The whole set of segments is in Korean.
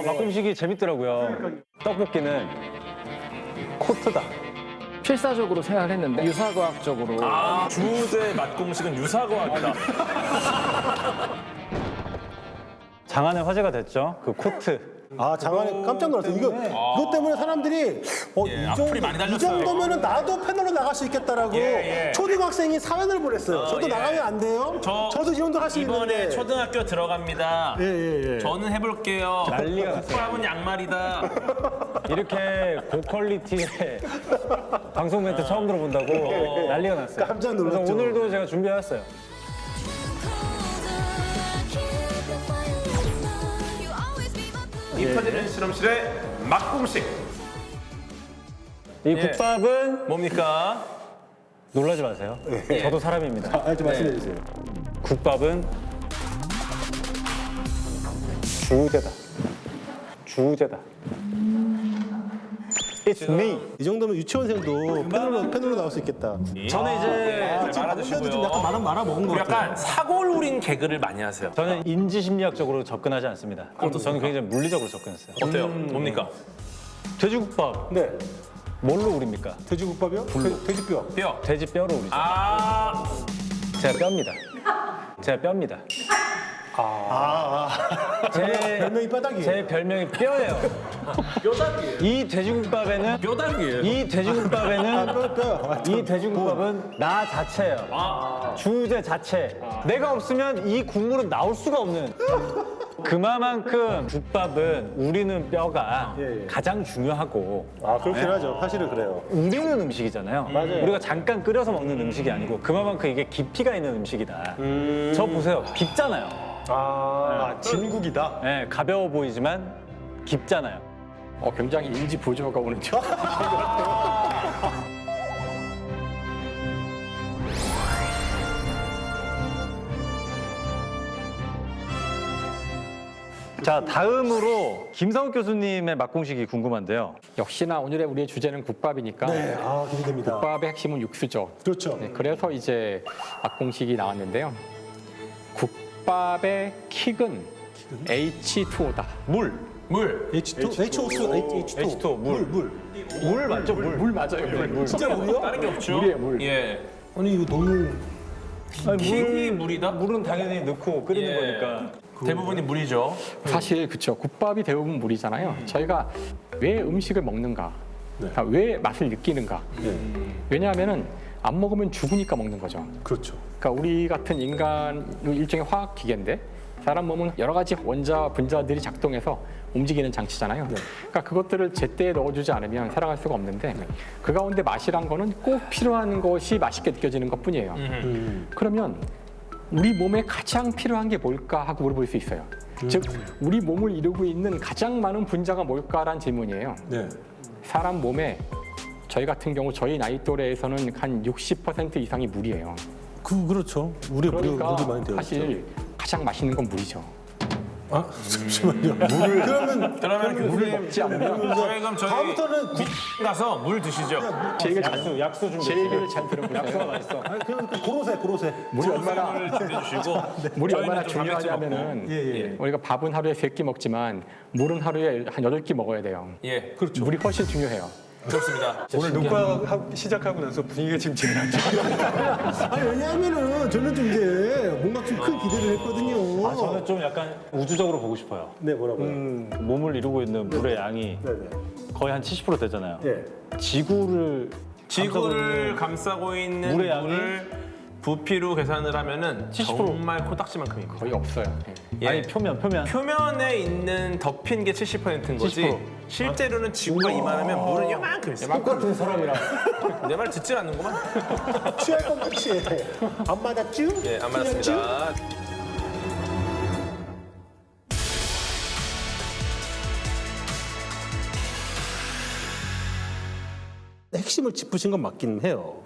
아, 막공식이 재밌더라고요. 떡볶이는 코트다. 필사적으로 생각을 했는데 유사과학적으로 아, 주제 맛공식은 유사과학이다. 장안의 화제가 됐죠. 그 코트. 아 장안에 깜짝 놀랐어요. 이거 이것 때문에 사람들이 어, 예, 이, 정도, 많이 이 달렸어요. 정도면은 나도 패널로 나갈 수 있겠다라고 예, 예. 초등학생이 사연을 보냈어요. 저도 예. 나가면 안 돼요? 저 저도 이 정도 할 수 이번에 있는데. 초등학교 들어갑니다. 예, 예, 예. 저는 해볼게요. 난리가 났어요. 국밥은 양말이다. 이렇게 고퀄리티의 방송 멘트 처음 들어본다고 난리가 났어요. 깜짝 놀랐죠. 그래서 오늘도 제가 준비해왔어요. 인터넷 실험실의 맛공식 이 예. 국밥은 뭡니까? 놀라지 마세요. 저도 사람입니다. 아, 좀 말씀해 주세요. 국밥은 주제다. 주제다. It's me. 이 정도면 유치원생도 패널로, 패널로 나올 수 있겠다. 저는 이제 말아주시고요. 좀 약간 말아 말아 먹은 것 우리 같아요. 약간 사골 우린 개그를 많이 하세요. 저는 인지 심리학적으로 접근하지 않습니다. 저는 굉장히 물리적으로 접근했어요. 어때요? 뭡니까? 돼지국밥 네, 뭘로 우립니까? 돼지국밥이요? 돼, 돼지뼈. 뼈. 돼지 뼈로 우리죠. 아, 제가 뼈입니다. 제가 뼈입니다. 아, 아. 제, 별명이 뼈다귀. 제 별명이 뼈예요. 뼈다귀예요. 이 돼지국밥에는 뼈다귀예요. 이 돼지국밥에는 뼈, 뼈. 이 돼지국밥은 나 자체예요. 아, 주제 자체. 내가 없으면 이 국물은 나올 수가 없는. 그만큼 국밥은 우리는 뼈가 예, 예. 가장 중요하고 아, 그렇긴 하죠. 사실은 그래요. 우리는 음식이잖아요. 맞아요. 우리가 잠깐 끓여서 먹는 음 식이 아니고 그만큼 이게 깊이가 있는 음식이다. 저 보세요. 깊잖아요. 아, 진국이다. 네, 가벼워 보이지만 깊잖아요. 어, 굉장히 인지 부조가 오는 죠 자, 다음으로 김상욱 교수님의 맛공식이 궁금한데요. 역시나 오늘의 우리의 주제는 국밥이니까 네, 아, 기대됩니다. 국밥의 핵심은 육수죠. 그렇죠. 네, 그래서 이제 맛공식이 나왔는데요. 국 밥의 킥은 H2O다. 물. 물. H2, H2O2, H2O. H2O, 물. 물. 물 맞죠, 물. 물 맞아요. 물. 물. 진짜 물이요? 다른 게 없죠. 물이에요, 물. 예. 아니, 이거 너무. 아니, 킥이 물이다? 물은 당연히 넣고 끓이는 예. 거니까. 대부분이 물이죠. 사실 그쵸 국밥이 대부분 물이잖아요. 저희가 왜 음식을 먹는가, 아, 왜 맛을 느끼는가. 네. 왜냐하면은 안 먹으면 죽으니까 먹는 거죠. 그렇죠. 그러니까 우리 같은 인간 일종의 화학 기계인데 사람 몸은 여러 가지 원자 분자들이 작동해서 움직이는 장치잖아요. 그러니까 그것들을 제때에 넣어주지 않으면 살아갈 수가 없는데 그 가운데 맛이란 거는 꼭 필요한 것이 맛있게 느껴지는 것뿐이에요. 음. 그러면 우리 몸에 가장 필요한 게 뭘까 하고 물어볼 수 있어요. 즉 우리 몸을 이루고 있는 가장 많은 분자가 뭘까라는 질문이에요. 네. 사람 몸에 저희 같은 경우 저희 나이 또래에서는 한 60% 이상이 물이에요. 그, 그렇죠. 우리, 그러니까 물이 많이 되어. 사실 가장 맛있는 건 물이죠. 아, 잠시만요. 물을. 그러면, 그러면 교수님 먹지 않으면 저희 그럼 저희 다음부터는 국, 가서 물 드시죠. 제 얘기를 잘, 약수, 약수 준비. 제 얘기를 잘 들어보세요. 맛있어. 아니, 그냥 그 고로쇠, 고로쇠. 물이 얼마나 물을 준비해 주시고 물이 저희는 얼마나 좀 단백질 중요하냐면은 예, 예. 우리가 밥은 하루에 세 끼 먹지만 물은 하루에 한 여덟 끼 먹어야 돼요. 예, 그렇죠. 물이 훨씬 중요해요. 그렇습니다. 오늘 녹화 하- 시작하고 나서 분위기가 지금 제일 안 좋아요. 아니, 왜냐하면은 저는 좀 이제 뭔가 좀 큰 기대를 했거든요. 아, 저는 좀 약간 우주적으로 보고 싶어요. 네, 뭐라고요? 몸을 이루고 있는 물의 양이 네네. 거의 한 70% 되잖아요. 예. 지구를 지구를 감싸고 있는 물의 양이 물을 부피로 계산을 하면은 70%. 정말 코딱지만큼입니다. 거의 없어요. 예. 예. 아니 표면 표면 표면에 있는 덮인 게 70%인 거지 70%. 실제로는 지구가 이만하면 물은 요만큼 있어. 똑같은 사람이랑 내 말 듣질 않는구만. 취할 것 같이. 안 맞았쥬? 예, 안? 맞았습니다. 핵심을 짚으신 건 맞긴 해요.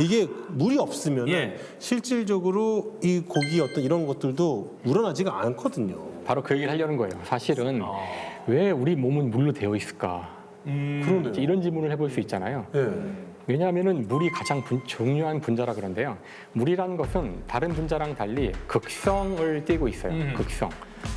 이게 물이 없으면 예. 실질적으로 이 고기 어떤 이런 것들도 우러나지가 않거든요. 바로 그 얘기를 하려는 거예요. 사실은 왜 우리 몸은 물로 되어 있을까? 그런데요. 이런 질문을 해볼 수 있잖아요. 예. 왜냐하면은 물이 가장 분- 중요한 분자라 그런데요. 물이라는 것은 다른 분자랑 달리 극성을 띠고 있어요. 극성.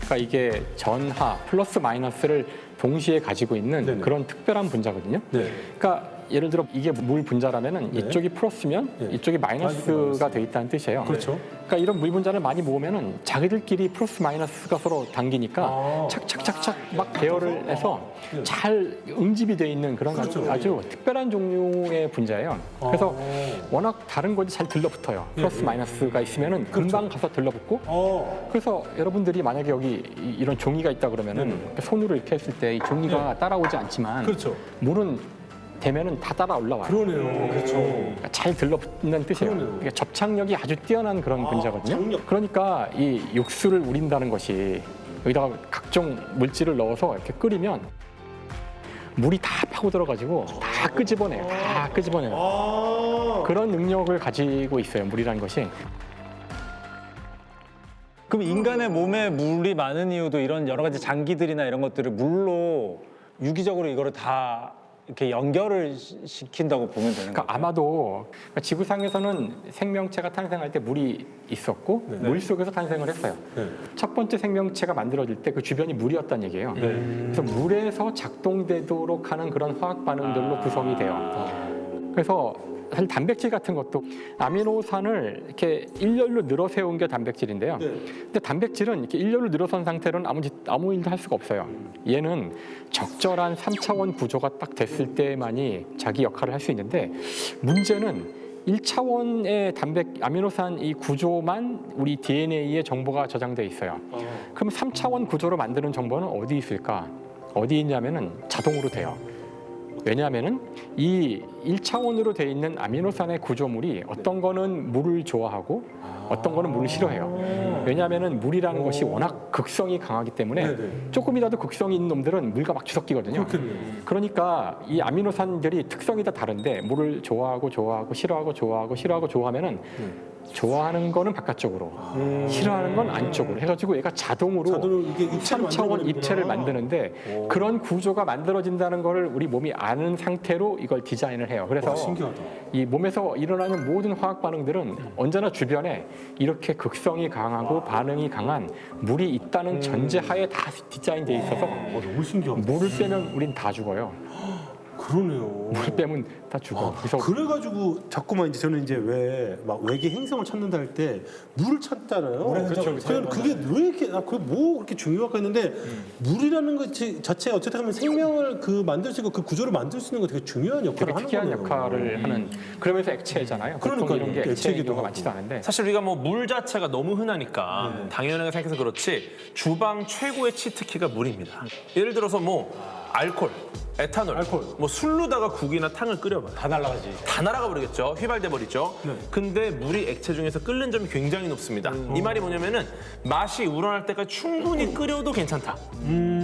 그러니까 이게 전하 플러스 마이너스를 동시에 가지고 있는 네네. 그런 특별한 분자거든요. 네. 그러니까 예를 들어 이게 물 분자라면은 네. 이쪽이 플러스면 네. 이쪽이 마이너스가 돼 있다는 뜻이에요. 그렇죠. 그러니까 이런 물 분자를 많이 모으면은 자기들끼리 플러스 마이너스가 서로 당기니까 아. 착착착착 막 대열을 해서 네. 잘 응집이 돼 있는 그런 그렇죠. 아주 특별한 종류의 분자예요. 그래서 아. 워낙 다른 것이 잘 들러붙어요. 플러스 마이너스가 있으면은 금방 가서 들러붙고 어. 그래서 여러분들이 만약에 여기 이- 이런 종이가 있다 그러면은 이렇게 손으로 이렇게 했을 때 이 종이가 따라오지 않지만 그렇죠. 물은 되면은 다 따라 올라와요. 그러네요. 그렇죠. 그러니까 잘 들러붙는 뜻이에요. 그러네요. 그러니까 접착력이 아주 뛰어난 그런 아, 분자거든요. 장력. 그러니까 이 육수를 우린다는 것이 여기다가 각종 물질을 넣어서 이렇게 끓이면 물이 다 파고 들어가지고 다 끄집어내요. 다 끄집어내요. 아. 그런 능력을 가지고 있어요. 물이라는 것이. 그럼 인간의 몸에 물이 많은 이유도 이런 여러 가지 장기들이나 이런 것들을 물로 유기적으로 이거를 다 이렇게 연결을 시- 시킨다고 보면 되는 그러니까 거예요. 아마도 그러니까 지구상에서는 생명체가 탄생할 때 물이 있었고 물 속에서 탄생을 했어요. 네. 첫 번째 생명체가 만들어질 때 그 주변이 물이었다는 얘기예요. 그래서 물에서 작동되도록 하는 그런 화학 반응들로 구성이 돼요. 그래서 사실 단백질 같은 것도 아미노산을 이렇게 일렬로 늘어 세운 게 단백질인데요. 네. 근데 단백질은 이렇게 일렬로 늘어선 상태로는 아무 짓, 아무 일도 할 수가 없어요. 얘는 적절한 3차원 구조가 딱 됐을 때만이 자기 역할을 할 수 있는데 문제는 1차원의 단백 아미노산 이 구조만 우리 DNA에 정보가 저장돼 있어요. 그럼 3차원 구조로 만드는 정보는 어디 있을까? 어디 있냐면은 자동으로 돼요. 왜냐하면은 이 1차원으로 돼 있는 아미노산의 구조물이 어떤 거는 물을 좋아하고 어떤 거는 물을 싫어해요. 왜냐하면은 물이라는 것이 워낙 극성이 강하기 때문에 네네. 조금이라도 극성이 있는 놈들은 물과 막. 그렇겠네요. 그러니까 이 아미노산들이 특성이 다 다른데 물을 좋아하고 좋아하고 싫어하고 좋아하고 싫어하고 좋아하면은 좋아하는 거는 바깥쪽으로 싫어하는 건 안쪽으로 해가지고 얘가 자동으로 자동으로 이게 입체를 3차원 만들어버리는구나. 입체를 만드는데 그런 구조가 만들어진다는 거를 우리 몸이 아는 상태로 이걸 디자인을 해요. 그래서 와, 신기하다. 이 몸에서 일어나는 모든 화학 반응들은 언제나 주변에 이렇게 극성이 강하고 반응이 강한 물이 있다는 전제하에 다 디자인돼 있어서 어, 너무 신기하다. 물을 빼면 우린 다 죽어요. 그러네요. 물을 빼면 다 죽어. 그래서 그래가지고 자꾸만 이제 저는 이제 왜 막 외계 행성을 찾는다 할 때 물을 찾잖아요. 그렇죠. 그냥 그게 왜 이렇게 아, 그게 뭐 그렇게 중요할까 했는데 물이라는 것 자체 어쨌든 하면 생명을 그 만들 수 있고 그 구조를 만들 수 있는 거 되게 중요한 역할을 되게 하는 특이한 거네요. 역할을 하는 그러면서 액체잖아요. 보통 그러니까요. 이런 게 액체인 액체이기도 경우가 하고. 많지도 않은데 사실 우리가 뭐 물 자체가 너무 흔하니까 당연하게 생각해서 그렇지 주방 최고의 치트키가 물입니다. 예를 들어서 뭐 알콜, 에탄올, 뭐 술로다가 국이나 탕을 끓여봐요. 다 날라가지. 다 날아가 버리겠죠. 휘발돼 버리죠. 근데 물이 액체 중에서 끓는 점이 굉장히 높습니다. 이 말이 뭐냐면은 맛이 우러날 때까지 충분히 끓여도 괜찮다.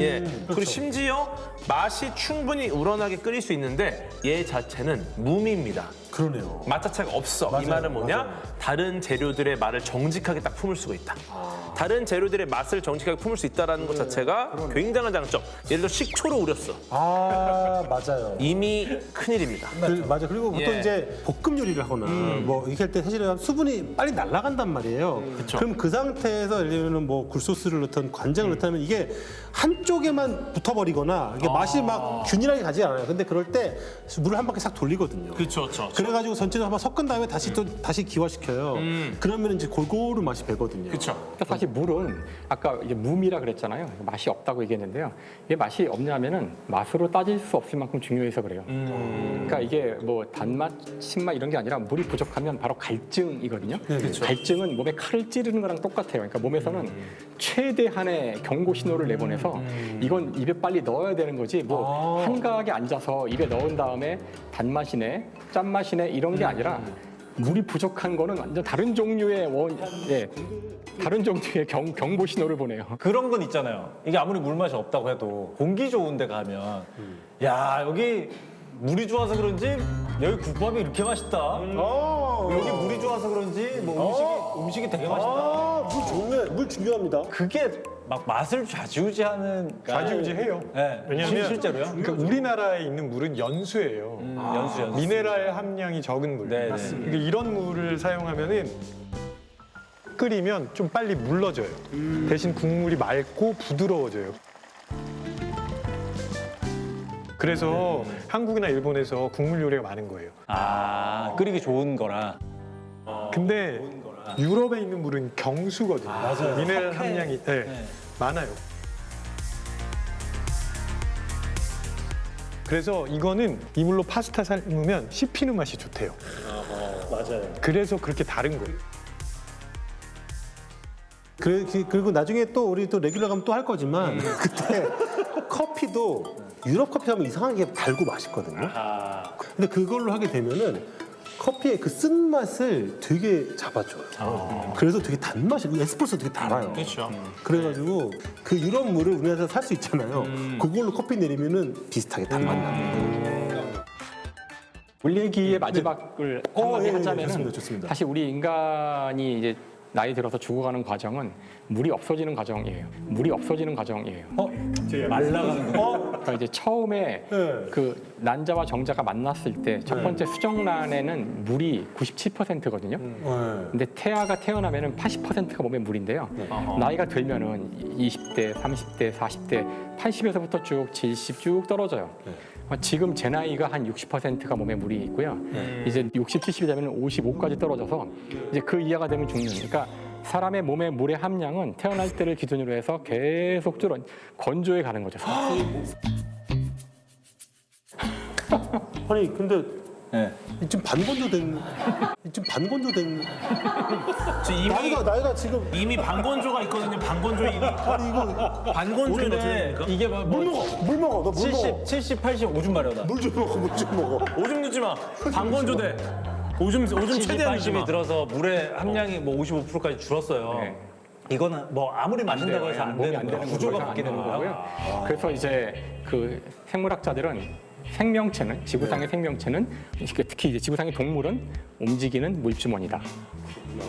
예. 그리고 심지어 맛이 충분히 우러나게 끓일 수 있는데 얘 자체는 무미입니다. 그러네요. 맛 자체가 없어. 이 맞아요, 말은 뭐냐? 맞아요. 다른 재료들의 맛을 정직하게 딱 품을 수가 있다. 다른 재료들의 맛을 정직하게 품을 수 있다는 것 자체가 굉장한 장점. 예를 들어 식초로 우렸어. 아 맞아요. 이미 큰일입니다. 그, 맞아. 그리고 보통 예. 이제 볶음 요리를 하거나 뭐 이렇게 할 때 사실은 수분이 빨리 날아간단 말이에요. 그쵸. 그럼 그 상태에서 예를 들면 뭐 굴소스를 넣든 관장을 넣다면 이게 한쪽에만 붙어버리거나 이게 맛이 막 균일하게 가지 않아요. 근데 그럴 때 물을 한 바퀴 싹 돌리거든요. 그렇죠, 그렇죠. 그래가지고 전체적으로 한번 섞은 다음에 다시 또 다시 기화시켜요. 그러면 이제 골고루 맛이 배거든요. 그렇죠. 그러니까 사실 물은 아까 이제 무미라 그랬잖아요. 맛이 없다고 얘기했는데요. 이게 맛이 없냐면은 맛으로 따질 수 없을 만큼 중요해서 그래요. 그러니까 이게 뭐 단맛, 신맛 이런 게 아니라 물이 부족하면 바로 갈증이거든요. 갈증은 몸에 칼을 찌르는 거랑 똑같아요. 그러니까 몸에서는 최대한의 경고 신호를 내보내서 이건 입에 빨리 넣어야 되는 거지 뭐 한가하게 앉아서 입에 넣은 다음에 단맛이네, 짠맛이네 이런 게 아니라 물이 부족한 거는 완전 다른 종류의 원, 예, 다른 종류의 경, 경보 신호를 보내요. 그런 건 있잖아요. 이게 아무리 물 맛이 없다고 해도 공기 좋은 데 가면 야 여기 물이 좋아서 그런지 여기 국밥이 이렇게 맛있다. 여기 물이 좋아서 그런지 뭐 음식이 음식이 되게 맛있다. 아, 물 좋네. 물 중요합니다. 그게 막 맛을 좌지우지하는 좌지우지해요. 네. 왜냐하면 실제로요. 그러니까 우리나라에 있는 물은 연수예요. 연수 연수. 미네랄 함량이 적은 물. 네, 네. 그러니까 이런 물을 사용하면은 끓이면 좀 빨리 물러져요. 대신 국물이 맑고 부드러워져요. 그래서 한국이나 일본에서 국물 요리가 많은 거예요. 아 끓이기 좋은 거라. 근데 유럽에 있는 물은 경수거든요. 맞아요. 미네랄 석회. 함량이 네, 네. 많아요. 그래서 이거는 이 물로 파스타 삶으면 씹히는 맛이 좋대요. 맞아요. 그래서 그렇게 다른 거예요. 그래, 그- 그리고 나중에 또 우리 또 레귤러 가면 또 할 거지만 그때 커피도 유럽 커피 하면 이상하게 달고 맛있거든요. 근데 그걸로 하게 되면은 커피의 그 쓴맛을 되게 잡아줘요. 그래서 되게 단맛이 에스프레소 되게 달아요. 그렇죠. 그래가지고 그 유럽 물을 우리나라에서 살 수 있잖아요. 그걸로 커피 내리면은 비슷하게 단맛 나요. 물 얘기의 마지막을 어, 한마디 예, 예, 하자면은 좋습니다, 좋습니다. 사실 우리 인간이 이제 나이 들어서 죽어가는 과정은 물이 없어지는 과정이에요. 물이 없어지는 과정이에요. 어 말라가는 거. 그러니까 이제 처음에 네. 그 난자와 정자가 만났을 때 첫 번째 수정란에는 물이 97%거든요. 네. 근데 태아가 태어나면은 80%가 몸에 물인데요. 나이가 들면은 20대, 30대, 40대, 80에서부터 쭉 70 쭉 떨어져요. 어, 지금 제 나이가 한 60%가 몸에 물이 있고요. 이제 60, 70이 되면 55까지 떨어져서 이제 그 이하가 되면 죽는. 그러니까 사람의 몸의 물의 함량은 태어날 때를 기준으로 해서 계속 줄어 건조해 가는 거죠. 아니 근데 네. 지금 반건조 된 지금 반건조 된 지금 이미 나이가 나이가 지금 이미 반건조가 있거든요. 반건조 이미 아니 이거 됩니까? 이게 뭐, 물뭐 먹어 물 먹어 너물 70, 먹어 70, 80 오줌 마려다. 물 좀 먹어 물 좀 먹어 오줌 넣지 마. 반건조돼. 오줌 오줌 70, 최대한 넣지 80이 마. 들어서 물의 함량이 뭐 55%까지 줄었어요. 네. 이거는 뭐 아무리 마신다고 해서 안 몸이 되는 안 거예요. 되는 구조가. 바뀌는 안 되는 거고요. 그래서 이제 그 생물학자들은 생명체는 지구상의 생명체는 특히 이제 지구상의 동물은 움직이는 물주머니다.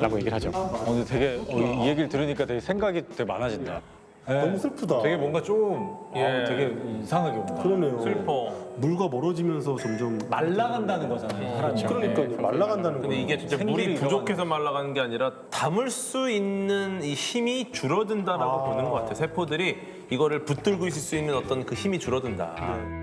라고 얘기를 하죠. 어, 근데 되게 어, 이 얘기를 들으니까 되게 생각이 되게 많아진다. 네. 너무 슬프다 되게 뭔가 좀 예. 어, 되게 이상하게 온다. 그러네요 슬퍼. 물과 멀어지면서 점점 말라간다는 거잖아요. 사람이. 그러니까 말라간다는 근데 거 이게 진짜 생기를 물이 잃어가는 부족해서 말라가는 게 아니라 담을 수 있는 이 힘이 줄어든다라고 보는 것 같아요. 세포들이 이거를 붙들고 있을 수 있는 어떤 그 힘이 줄어든다.